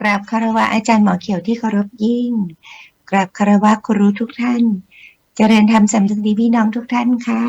กราบคารวะอาจารย์หมอเขียวที่เคารพยิ่ง กราบคารวะครูทุกท่าน เจริญธรรมสำนึกดีพี่น้องทุกท่านค่ะ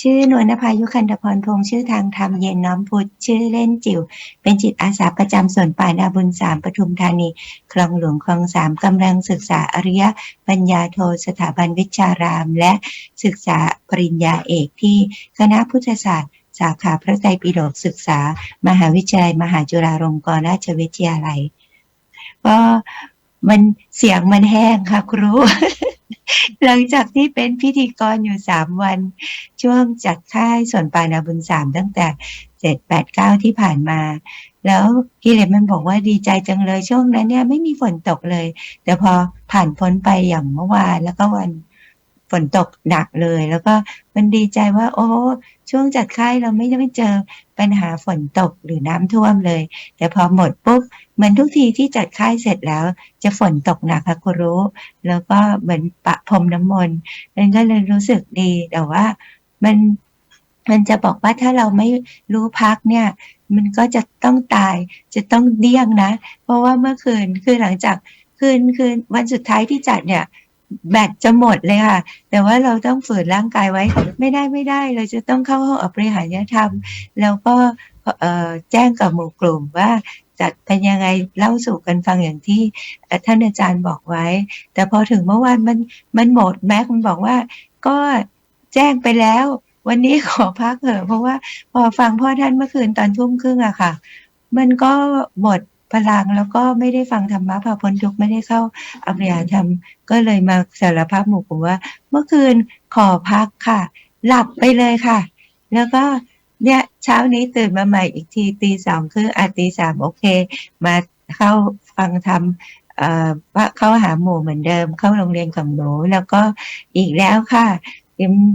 ชื่อนวลนภายุคันธพรพงษ์ชื่อทางธรรมเย็นน้อมพุทธชื่อเล่นจิ๋ว เป็นจิตอาสาประจำส่วนป่านาบุญสามปทุมธานี คลองหลวงคลองสามกำลังศึกษาอริยปัญญาโทสถาบันวิชาราม และศึกษาปริญญาเอกที่คณะพุทธศาสตร์ สาขาพระไตรปิฎกศึกษา มหาวิทยาลัย มหาจุฬาลงกรณราชวิทยาลัย ก็มันเสียงมันแห้งค่ะครู หลังจากที่เป็นพิธีกรอยู่สามวัน ช่วงจัดค่ายส่วนปานาบุญสามตั้งแต่เจ็ดแปดเก้าที่ผ่านมา แล้วกิเลสมันบอกว่าดีใจจังเลยช่วงนั้นเนี่ยไม่มีฝนตกเลย แต่พอผ่านพ้นไปอย่างเมื่อวานแล้วก็วันฝนตกหนักเลย แล้วก็มันดีใจว่า โอ้ ช่วงจัดค่ายเราไม่ได้ไม่เจอปัญหาฝนตกหรือน้ำท่วมเลย แต่พอหมดปุ๊บเหมือนทุกทีที่จัดค่ายเสร็จแล้ว จะฝนตกหนักค่ะครูรู้ แล้วก็เหมือนปะพรมน้ำมนต์มันก็เลยรู้สึกดีแต่ว่ามันมันจะบอกว่าถ้าเราไม่รู้พักเนี่ย มันก็จะต้องตายจะต้องเดี้ยงนะ เพราะว่าเมื่อคืนคือหลังจากคืนคืนวันสุดท้ายที่จัดเนี่ย แบตจะหมดเลยค่ะ แต่ว่าเราต้องฝืนร่างกายไว้ ไม่ได้ไม่ได้ เราจะต้องเข้าห้องอบริหารธรรม แล้วก็แจ้งกับหมู่กลุ่มว่าจัดเป็นยังไงเล่าสู่กันฟังอย่างที่ท่านอาจารย์บอกไว้ แต่พอถึงเมื่อวานมันมันหมดแม็กมันบอกว่า ก็แจ้งไปแล้ว วันนี้ขอพักเถอะเพราะว่าพอฟังพ่อท่านเมื่อคืนตอนทุ่มครึ่งอะค่ะ มันก็หมด พลังแล้วก็ไม่ได้ฟังธรรมะพาพ้นทุกข์ไม่ได้เข้าอภิญญาธรรม ก็เลยมาสารภาพหมู่ผมว่า เมื่อคืนขอพักค่ะ หลับไปเลยค่ะ แล้วก็เนี่ยเช้านี้ตื่นมาใหม่อีกทีตีสองครึ่งอาตีสามโอเค มาเข้าฟังธรรมเออเข้าหาหมู่เหมือนเดิม เข้าโรงเรียนของหนูแล้วก็อีกแล้วค่ะ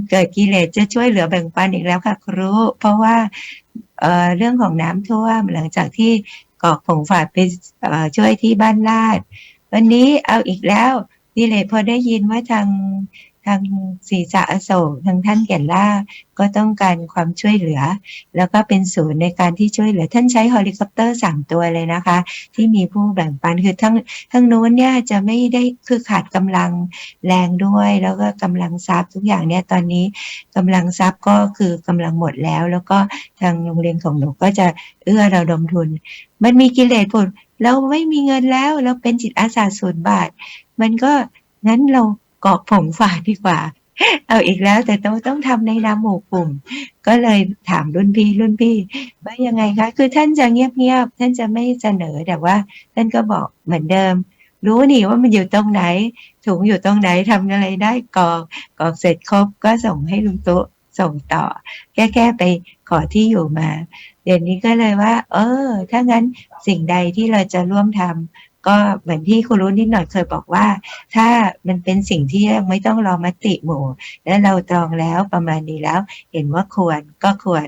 เกิดกิเลสจะช่วยเหลือแบ่งปันอีกแล้วค่ะครู เพราะว่าเเรื่องของน้ำท่วมหลังจากที่ กอกผงฝาดไปช่วยที่บ้านลาด วันนี้เอาอีกแล้วนี่เลยพอได้ยินว่าทาง ทางศีรษะอโศกทางท่านแก่นล่าก็ต้องการความช่วยเหลือ แล้วก็เป็นศูนย์ในการที่ช่วยเหลือ ท่านใช้เฮลิคอปเตอร์สามตัวเลยนะคะ ที่มีผู้แบ่งปันคือทั้งทั้งนู้นเนี่ยจะไม่ได้คือขาดกำลังแรงด้วย แล้วก็กำลังทรัพย์ทุกอย่างเนี่ยตอนนี้กำลังทรัพย์ก็คือกำลังหมดแล้ว แล้วก็ทางโรงเรียนของหนูก็จะเอื้อเราดมทุน มันมีกิเลสผลเราไม่มีเงินแล้วเราเป็นจิตอาสาศูนย์บาท มันก็งั้นเรา กอกผงฝาดีกว่า เอาอีกแล้วแต่ต้องต้องทำในนามหมู่กลุ่ม ก็เลยถามรุ่นพี่รุ่นพี่ว่ายังไงคะ คือท่านจะเงียบๆท่านจะไม่เสนอแต่ว่า ท่านก็บอกเหมือนเดิม รู้นี่ว่ามันอยู่ตรงไหน ถุงอยู่ตรงไหนทำอะไรได้กอกกอกเสร็จครบก็ส่งให้ลุงตุ๊ส่งต่อ แก้แก้ไปขอที่อยู่มา เดี๋ยวนี้ก็เลยว่า เออ ถ้างั้นสิ่งใดที่เราจะร่วมทำ ก็เหมือนที่คุณรู้นิดหน่อยเคยบอกว่า ถ้ามันเป็นสิ่งที่ไม่ต้องรอมติหมู่ แล้วเราตรองแล้วประมาณนี้แล้ว เห็นว่าควรก็ควร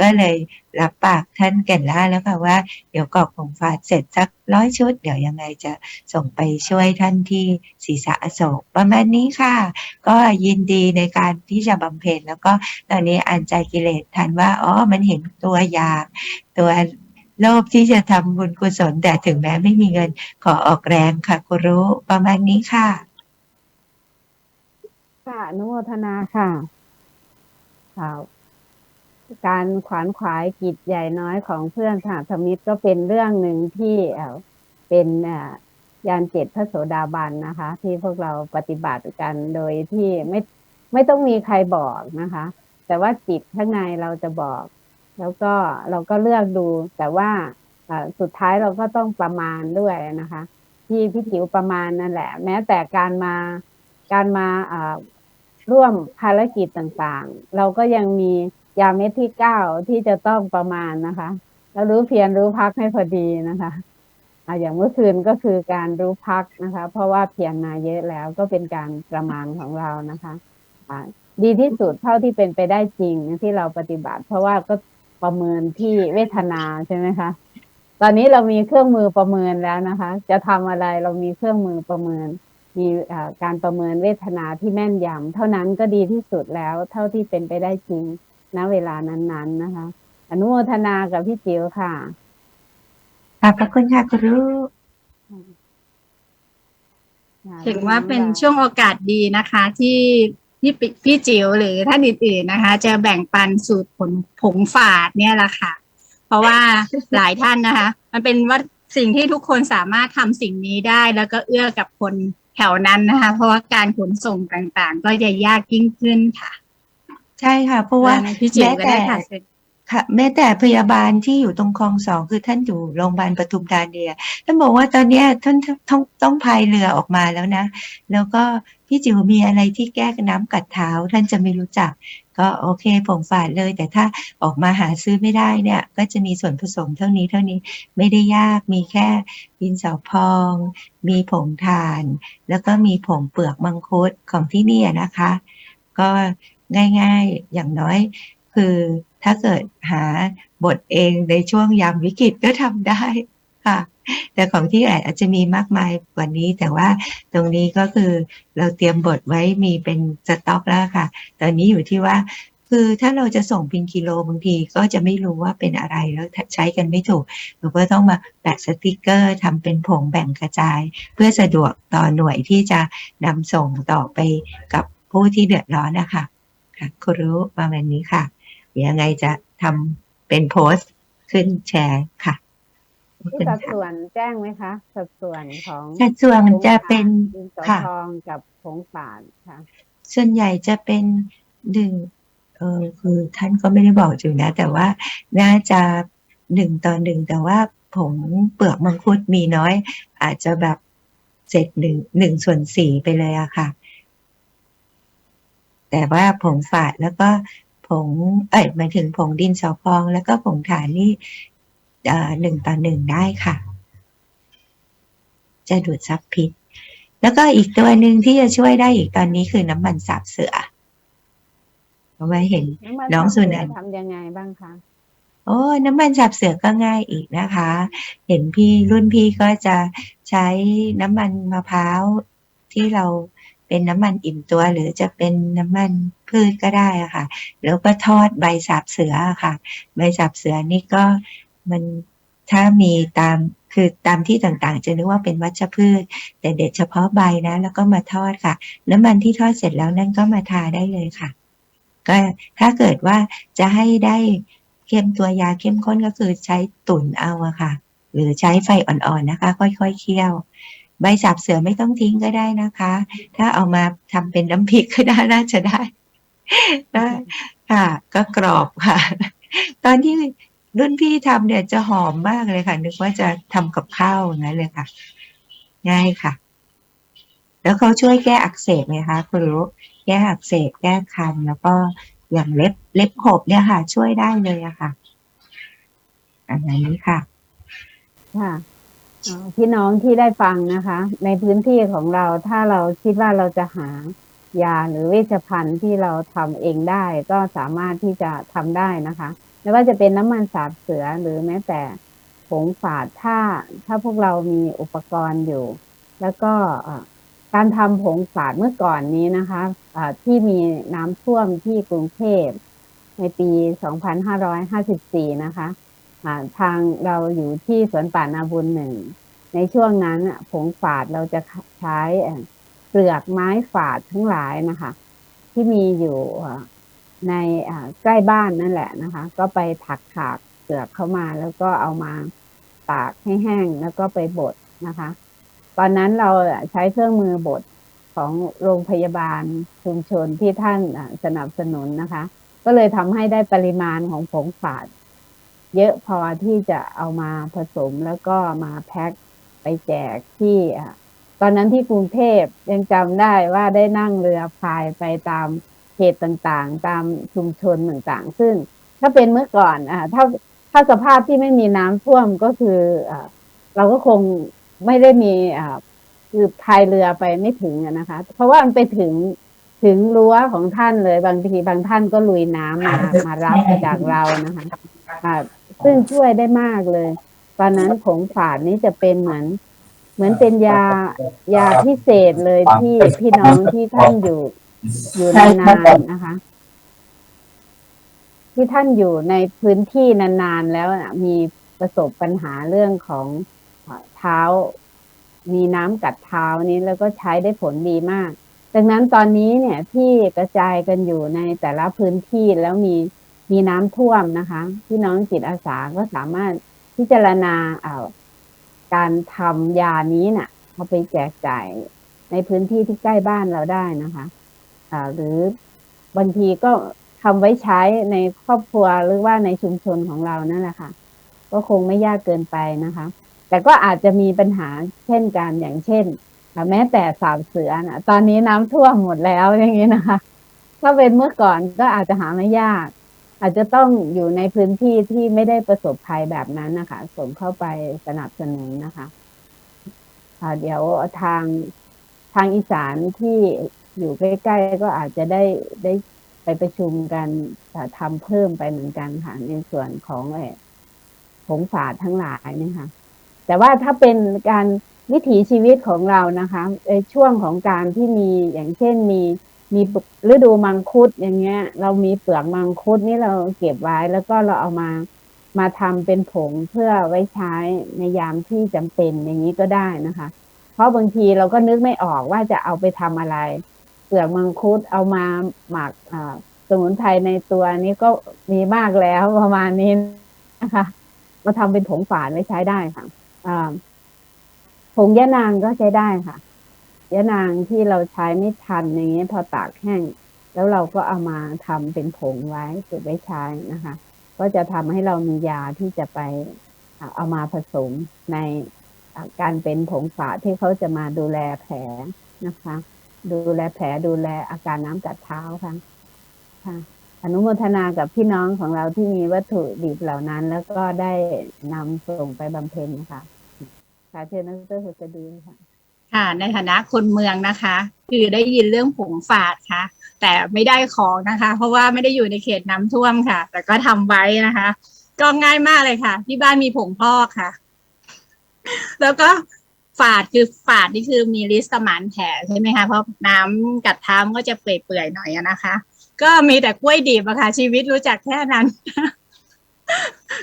ก็เลยรับปากท่านแก่นล่าแล้วค่ะว่า เดี๋ยวกรอกผงฟ้าเสร็จสักร้อยชุด เดี๋ยวยังไงจะส่งไปช่วยท่านที่ศีรษะอโศกประมาณนี้ค่ะ ก็ยินดีในการที่จะบำเพ็ญแล้วก็ตอนนี้อ่านใจกิเลสทันว่าอ๋อมันเห็นตัวอย่างตัว โลภที่จะทำบุญกุศลแต่ถึงแม้ไม่มีเงิน ขอออกแรงค่ะครูรู้ประมาณนี้ค่ะ ค่ะนุโมทนาค่ะค่ะการขวานขวายกิจใหญ่น้อยของเพื่อนสหธมิตรก็เป็นเรื่องหนึ่งที่เป็นยานเจ็ดพระโสดาบันนะคะ ที่พวกเราปฏิบัติกันโดยที่ไม่ไม่ต้องมีใครบอกนะคะ แต่ว่าจิตข้างในเราจะบอก แล้วก็เราก็เลือกดูแต่ว่าสุดท้ายเราก็ต้องประมาณด้วยนะคะที่พี่จิ๋วประมาณนั่นแหละ แม้แต่การมาการมาร่วมภารกิจต่างๆ เราก็ยังมียาเม็ดที่เก้าที่จะต้องประมาณนะคะแล้วรู้เพียรรู้พักให้พอดีนะคะออย่างเมื่อคืนก็คือการรู้พักนะคะ เพราะว่าเพียรมาเยอะแล้วก็เป็นการประมาณของเรานะคะดีที่สุดเท่าที่เป็นไปได้จริงที่เราปฏิบัติ เพราะว่าก็ ประเมินที่เวทนาใช่ไหมคะ ตอนนี้เรามีเครื่องมือประเมินแล้วนะคะ จะทำอะไรเรามีเครื่องมือประเมิน มีการประเมินเวทนาที่แม่นยำเท่านั้นก็ดีที่สุดแล้ว เท่าที่เป็นไปได้จริงณเวลานั้นๆนะคะ อนุโมทนากับพี่จิ๋วค่ะขอบพระคุณค่ะครูถือว่าเป็นช่วงโอกาสดีนะคะที่ พี่ปิพี่จิ๋วหรือท่านอื่นๆนะคะ จะแบ่งปันสูตรผลผงฝาดเนี่ยแหละค่ะ เพราะว่าหลายท่านนะคะ มันเป็นว่าสิ่งที่ทุกคนสามารถทำสิ่งนี้ได้ แล้วก็เอื้อกับคนแถวนั้นนะคะ เพราะว่าการขนส่งต่างๆ ก็จะยากยิ่งขึ้นค่ะ ใช่ค่ะ เพราะว่าพี่จิ๋วแม้ก็แต่ได้ค่ะเชิญค่ะแม้แต่พยาบาลที่อยู่ตรงคลองสองคือท่านอยู่โรงพยาบาลปทุมธานีอะท่านบอกว่าตอนเนี้ยท่านต้องต้องพายเรือออกมาแล้วนะ แล้วก็ พี่จิ๋วมีอะไรที่แก้น้ำกัดเท้าท่านจะไม่รู้จัก ก็โอเคผงฝาดเลย แต่ถ้าออกมาหาซื้อไม่ได้เนี่ย ก็จะมีส่วนผสมเท่านี้เท่านี้ไม่ได้ยากมีแค่ดินสอพอง มีผงถ่าน แล้วก็มีผงเปลือกมังคุดของที่นี่นะคะ ก็ง่ายๆอย่างน้อย คือถ้าเกิดหาบทเองในช่วงยามวิกฤตก็ทำได้ ค่ะ แต่ของที่แอดอาจจะมีมากมายกว่านี้ แต่ว่าตรงนี้ก็คือเราเตรียมบทไว้มีเป็นสต็อกแล้วค่ะ ตอนนี้อยู่ที่ว่าคือถ้าเราจะส่งเป็นกิโลบางทีก็จะไม่รู้ว่าเป็นอะไรแล้วใช้กันไม่ถูกเราก็ต้องมาแปะสติกเกอร์ทำเป็นผงแบ่งกระจาย เพื่อสะดวกต่อหน่วยที่จะนำส่งต่อไปกับผู้ที่เดือดร้อนนะคะค่ะคุณรู้ประมาณนี้ค่ะยังไงจะทำเป็นโพสต์ขึ้นแชร์ค่ะ ที่คุณสัดค่ะส่วนแจ้งไหมคะ สัดส่วนของสัดส่วนจะเป็นดินสอค่ะทองกับผงฝาดค่ะ ส่วนใหญ่จะเป็นหนึ่งเออคือท่านก็ไม่ได้บอกจุนะ แต่ว่าน่าจะหนึ่งต่อหนึ่งแต่ว่าผงเปลือกมังคุดมีน้อย อาจจะแบบเจ็ดหนึ่งหนึ่งส่วนสี่ไปเลยอะค่ะ แต่ว่าผงฝาดแล้วก็ผงเอ้ยหมายถึงผงดินสอพอง แล้วก็ผงถ่านนี่เอ่อ หนึ่งต่อหนึ่งได้ค่ะ จะดูดซับพิษ แล้วก็อีกตัวหนึ่งที่จะช่วยได้อีกตอนนี้คือน้ำมันสาบเสือเอาไว้เห็นน้ำมันน้องสาบสุเสืนันท์ทำยังไงบ้างคะโอ้น้ำมันสาบเสือก็ง่ายอีกนะคะ เห็นพี่รุ่นพี่ก็จะใช้น้ำมันมะพร้าวที่เราเป็นน้ำมันอิ่มตัว หรือจะเป็นน้ำมันพืชก็ได้อะค่ะ แล้วก็ทอดใบสาบเสืออะค่ะ ใบสาบเสือนี่ก็ มันถ้ามีตามคือตามที่ต่างๆ จะนึกว่าเป็นวัชพืช แต่เด็ดเฉพาะใบนะ แล้วก็มาทอดค่ะ น้ำมันที่ทอดเสร็จแล้วนั่นก็มาทาได้เลยค่ะ ก็ถ้าเกิดว่าจะให้ได้เข้มตัวยาเข้มข้นก็คือใช้ตุ๋นเอาอะค่ะ หรือใช้ไฟอ่อนๆนะคะ ค่อยๆเคี่ยว ใบสับเสือไม่ต้องทิ้งก็ได้นะคะ ถ้าเอามาทำเป็นน้ำพริกก็ได้น่าจะได้ได้ค่ะ ก็กรอบค่ะ ตอนที่ รุ่นพี่ทำเนี่ยจะหอมมากเลยค่ะ นึกว่าจะทำกับข้าวอย่างนั้นเลยค่ะ ง่ายค่ะ แล้วเขาช่วยแก้อักเสบไงคะคุณรู้แก้อักเสบแก้คันแล้วก็อย่างเล็บเล็บขบเนี่ยค่ะ ช่วยได้เลยอะค่ะ อันนี้ค่ะ ค่ะพี่น้องที่ได้ฟังนะคะ ในพื้นที่ของเราถ้าเราคิดว่าเราจะหายาหรือเวชภัณฑ์ที่เราทำเองได้ ก็สามารถที่จะทำได้นะคะ ไม่ว่าจะเป็นน้ำมันสาบเสือหรือแม้แต่ผงฝาดถ้าถ้าพวกเรามีอุปกรณ์อยู่ แล้วก็การทำผงฝาดเมื่อก่อนนี้นะคะเอ่อที่มีน้ำท่วมที่กรุงเทพในปี 2554 นะคะทางเราอยู่ที่สวนป่านาบุญหนึ่ง ในช่วงนั้นผงฝาดเราจะใช้เปลือกไม้ฝาดทั้งหลายนะคะ ที่มีอยู่ ในใกล้บ้านนั่นแหละนะคะ ก็ไปถักถากเปลือกเข้ามาแล้วก็เอามาตากให้แห้งแล้วก็ไปบดนะคะ ตอนนั้นเราใช้เครื่องมือบดของโรงพยาบาลชุมชนที่ท่านสนับสนุนนะคะ ก็เลยทำให้ได้ปริมาณของผงฝาด เยอะพอที่จะเอามาผสมแล้วก็มาแพ็คไปแจกที่ตอนนั้นที่กรุงเทพยังจำได้ว่าได้นั่งเรือพายไปตาม เขตต่างๆ ตามชุมชนต่างๆ ซึ่งถ้าเป็นเมื่อก่อนอะถ้าถ้าสภาพที่ไม่มีน้ำท่วมก็คืออ่เราก็คงไม่ได้มีอะคือพายเรือไปไม่ถึงนะคะ เพราะว่ามันไปถึงถึงรั้วของท่านเลยบางทีบางท่านก็ลุยน้ำมามารับจากเรานะคะค่ะซึ่งช่วยได้มากเลย ตอนนั้นผงฝาดนี้จะเป็นเหมือน เหมือนเป็นยายาพิเศษเลยที่พี่น้องที่ท่านอยู่ อยู่นานๆนะคะ ที่ท่านอยู่ในพื้นที่นานๆแล้วนะมีประสบปัญหาเรื่องของเท้า มีน้ำกัดเท้านี้แล้วก็ใช้ได้ผลดีมาก ดังนั้นตอนนี้เนี่ยที่กระจายกันอยู่ในแต่ละพื้นที่แล้วมีมีน้ำท่วมนะคะพี่น้องจิตอาสาก็สามารถพิจารณาเอาการทำยานี้น่ะเอาไปแจกจ่ายในพื้นที่ที่ใกล้บ้านเราได้นะคะ อ่าหรือบางทีก็ทำไว้ใช้ในครอบครัวหรือว่าในชุมชนของเรานั่นแหละค่ะ ก็คงไม่ยากเกินไปนะคะ แต่ก็อาจจะมีปัญหาเช่นกันอย่างเช่นแม้แต่สามเสือนะตอนนี้น้ำท่วมหมดแล้วอย่างนี้นะคะถ้าเป็นเมื่อก่อนก็อาจจะหาไม่ยาก อาจจะต้องอยู่ในพื้นที่ที่ไม่ได้ประสบภัยแบบนั้นนะคะส่งเข้าไปสนับสนุนนะคะอ่าเดี๋ยวทางทางอีสานที่ อยู่ใกล้ๆก็อาจจะได้ได้ไปประชุมกันทำเพิ่มไปเหมือนกันค่ะในส่วนของเอ่อผงฝาดทั้งหลายเนะคะแต่ว่าถ้าเป็นการวิถีชีวิตของเรานะคะในช่วงของการที่มีอย่างเช่นมีมีฤดูมังคุดอย่างเงี้ย เรามีเปลือกมังคุดนี่เราเก็บไว้แล้วก็เราเอามามาทำเป็นผงเพื่อไว้ใช้ในยามที่จำเป็นอย่างนี้ก็ได้นะคะ เพราะบางทีเราก็นึกไม่ออกว่าจะเอาไปทำอะไร เปลือกมังคุดเอามาหมักสมุนไพรในตัวนี้ก็มีมากแล้วประมาณนี้นะคะมาทำเป็นผงฝาดไว้ใช้ได้ค่ะผงยะนางก็ใช้ได้ค่ะยะนางที่เราใช้ไม่ทันอย่างเงี้ยพอตากแห้ง แล้วเราก็เอามาทำเป็นผงไว้เก็บไว้ใช้นะคะ ก็จะทำให้เรามียาที่จะไปเอามาผสมในการเป็นผงฝาที่เขาจะมาดูแลแผลนะคะ ดูแลแผลดูแลอาการน้ำกัดเท้าค่ะค่ะอนุโมทนากับพี่น้องของเราที่มีวัตถุดิบเหล่านั้น แล้วก็ได้นำส่งไปบำเพ็ญนะคะค่ะเชิญนักเตอร์สุสดีค่ะ ค่ะ ในฐานะคนเมืองนะคะ คือได้ยินเรื่องผงฝาดค่ะ แต่ไม่ได้ของนะคะ เพราะว่าไม่ได้อยู่ในเขตน้ำท่วมค่ะ แต่ก็ทำไว้นะคะ ก็ง่ายมากเลยค่ะ ที่บ้านมีผงพอกค่ะ แล้วก็ ฝาดคือฝาดนี่คือมีลิสตมานแผลใช่ไหมคะเพราะน้ำกัดเท้ามก็จะเปื่อยๆหน่อยนะคะ ก็มีแต่กล้วยดิบอะค่ะชีวิตรู้จักแค่นั้น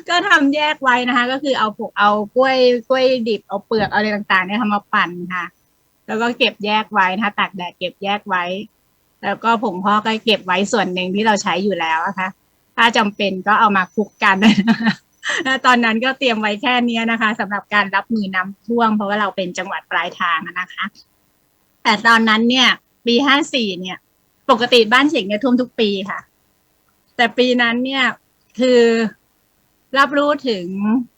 ก็ทำแยกไว้นะคะ ก็คือเอาผกเอากล้วยกล้วยดิบเอาเปลือกเอาอะไรต่างๆเนี่ยทำมาปั่นค่ะ แล้วก็เก็บแยกไว้นะคะตากแดดเก็บแยกไว้ แล้วก็ผงพ่อก็เก็บไว้ส่วนหนึ่งที่เราใช้อยู่แล้วนะคะถ้าจำเป็นก็เอามาคลุกกันแล้ว ตอนนั้นก็เตรียมไว้แค่นี้นะคะสำหรับการรับมือน้ำท่วมเพราะว่าเราเป็นจังหวัดปลายทางนะคะ แต่ตอนนั้นเนี่ย ปีห้าสี่เนี่ย ปกติบ้านเฉงเนี่ยท่วมทุกปีค่ะ แต่ปีนั้นเนี่ยคือรับรู้ถึง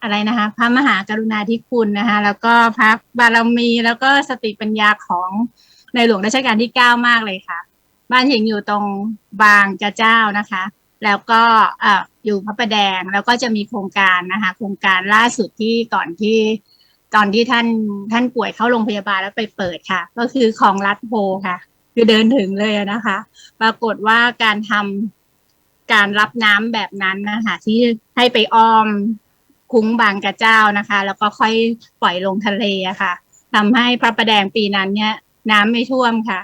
อะไรนะคะ พระมหากรุณาธิคุณนะคะ แล้วก็พระบารมีแล้วก็สติปัญญาของในหลวงรัชกาลที่เก้ามากเลยค่ะ บ้านเฉงอยู่ตรงบางจะเจ้านะคะ แล้วก็ออยู่พระประแดงแล้วก็จะมีโครงการนะคะ โครงการล่าสุดที่ก่อนที่ตอนที่ท่านท่านป่วยเข้าโรงพยาบาลแล้วไปเปิดค่ะ ก็คือของรัฐโพค่ะ คือเดินถึงเลยนะคะ ปรากฏว่าการทำการรับน้ำแบบนั้นนะคะที่ให้ไปอ้อมคุ้งบางกระเจ้านะคะ แล้วก็ค่อยปล่อยลงทะเลอะค่ะทำให้พระประแดงปีนั้นเนี่ย น้ำไม่ท่วมค่ะ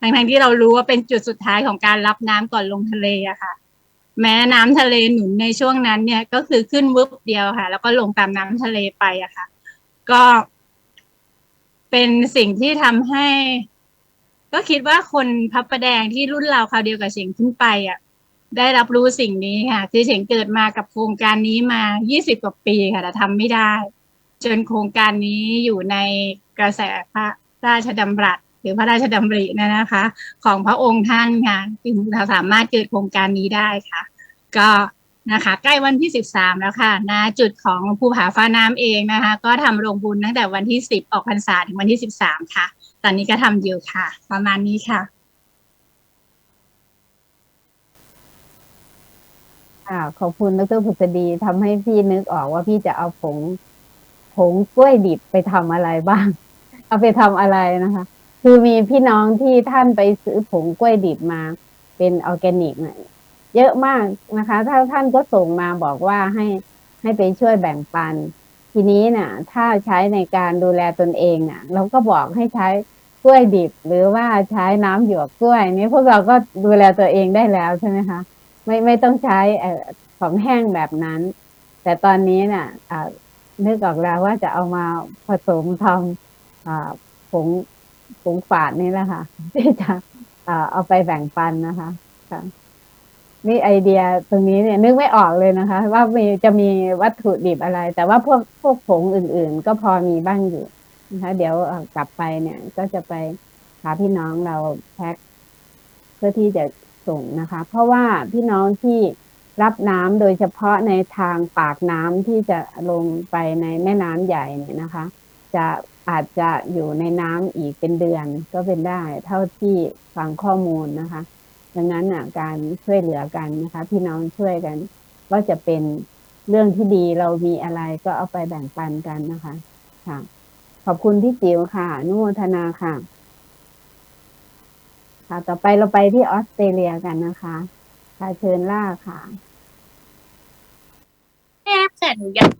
ทั้งๆที่เรารู้ว่าเป็นจุดสุดท้ายของการรับน้ำก่อนลงทะเลอะค่ะ แม้น้ำทะเลหนุนในช่วงนั้นเนี่ยก็คือขึ้นวึบเดียวค่ะ แล้วก็ลงตามน้ำทะเลไปอะค่ะ ก็เป็นสิ่งที่ทำให้ ก็คิดว่าคนพับประแดงที่รุ่นเราคราวเดียวกับเสียงขึ้นไปอะได้รับรู้สิ่งนี้ค่ะคือเสียงเกิดมากับโครงการนี้มา 20 กว่าปีค่ะแต่ทำไม่ได้ จนโครงการนี้อยู่ในกระแสพระราชดำรัส หรือพระราชดำรินะนะคะ ของพระองค์ท่านค่ะจึงสามารถเกิดโครงการนี้ได้ค่ะ ก็นะคะใกล้วันที่ 13 แล้วค่ะณจุดของภูผาฟ้าน้ำเองนะคะ ก็ทำโรงบุญตั้งแต่วันที่ 10 ออกพรรษาถึงวันที่ 13 ค่ะ ตอนนี้ก็ทำอยู่ค่ะ ประมาณนี้ค่ะอ่าขอบคุณดรผุษดีทำให้พี่นึกออกว่าพี่จะเอาผงผงกล้วยดิบไปทำอะไรบ้าง เอาไปทำอะไรนะคะ คือมีพี่น้องที่ท่านไปซื้อผงกล้วยดิบมา เป็นออร์แกนิกเนี่ยเยอะมากนะคะ ถ้าท่านก็ส่งมาบอกว่าให้ให้ไปช่วยแบ่งปัน ทีนี้น่ะ ถ้าใช้ในการดูแลตนเองน่ะ เราก็บอกให้ใช้กล้วยดิบ หรือว่าใช้น้ำหยวกกล้วยนี่พวกเราก็ดูแลตัวเองได้แล้วใช่ไหมคะไม่ไม่ต้องใช้ของแห้งแบบนั้น แต่ตอนนี้นี่ยอ่านึกออกแล้วว่าจะเอามาผสมทำผง ผงฝาดนี่แหละค่ะ ที่จะอ่าเอาไปแบ่งปันนะคะค่ะนี่ไอเดียตรงนี้เนี่ยนึกไม่ออกเลยนะคะ ว่ามีจะมีวัตถุดิบอะไร แต่ว่าพวกพวกผงอื่น ๆ ก็พอมีบ้างอยู่นะคะ เดี๋ยวกลับไปเนี่ย ก็จะไปหาพี่น้องเราแพ็คเพื่อที่จะส่งนะคะ เพราะว่าพี่น้องที่รับน้ำโดยเฉพาะในทางปากน้ำที่จะลงไปในแม่น้ำใหญ่เนี่ยนะคะ จะ อาจจะอยู่ในน้ำอีกเป็นเดือนก็เป็นได้ เท่าที่ฟังข้อมูลนะคะ ดังนั้นการช่วยเหลือกันนะคะ พี่น้องช่วยกัน ก็จะเป็นเรื่องที่ดีเรามีอะไรก็เอาไปแบ่งปันกันนะคะค่ะ ขอบคุณพี่จิ๋วค่ะนุโมทนาค่ะ ค่ะ ต่อไปเราไปที่ออสเตรเลียกันนะคะค่ะเชิญล่าค่ะแม่แต่หนูยาก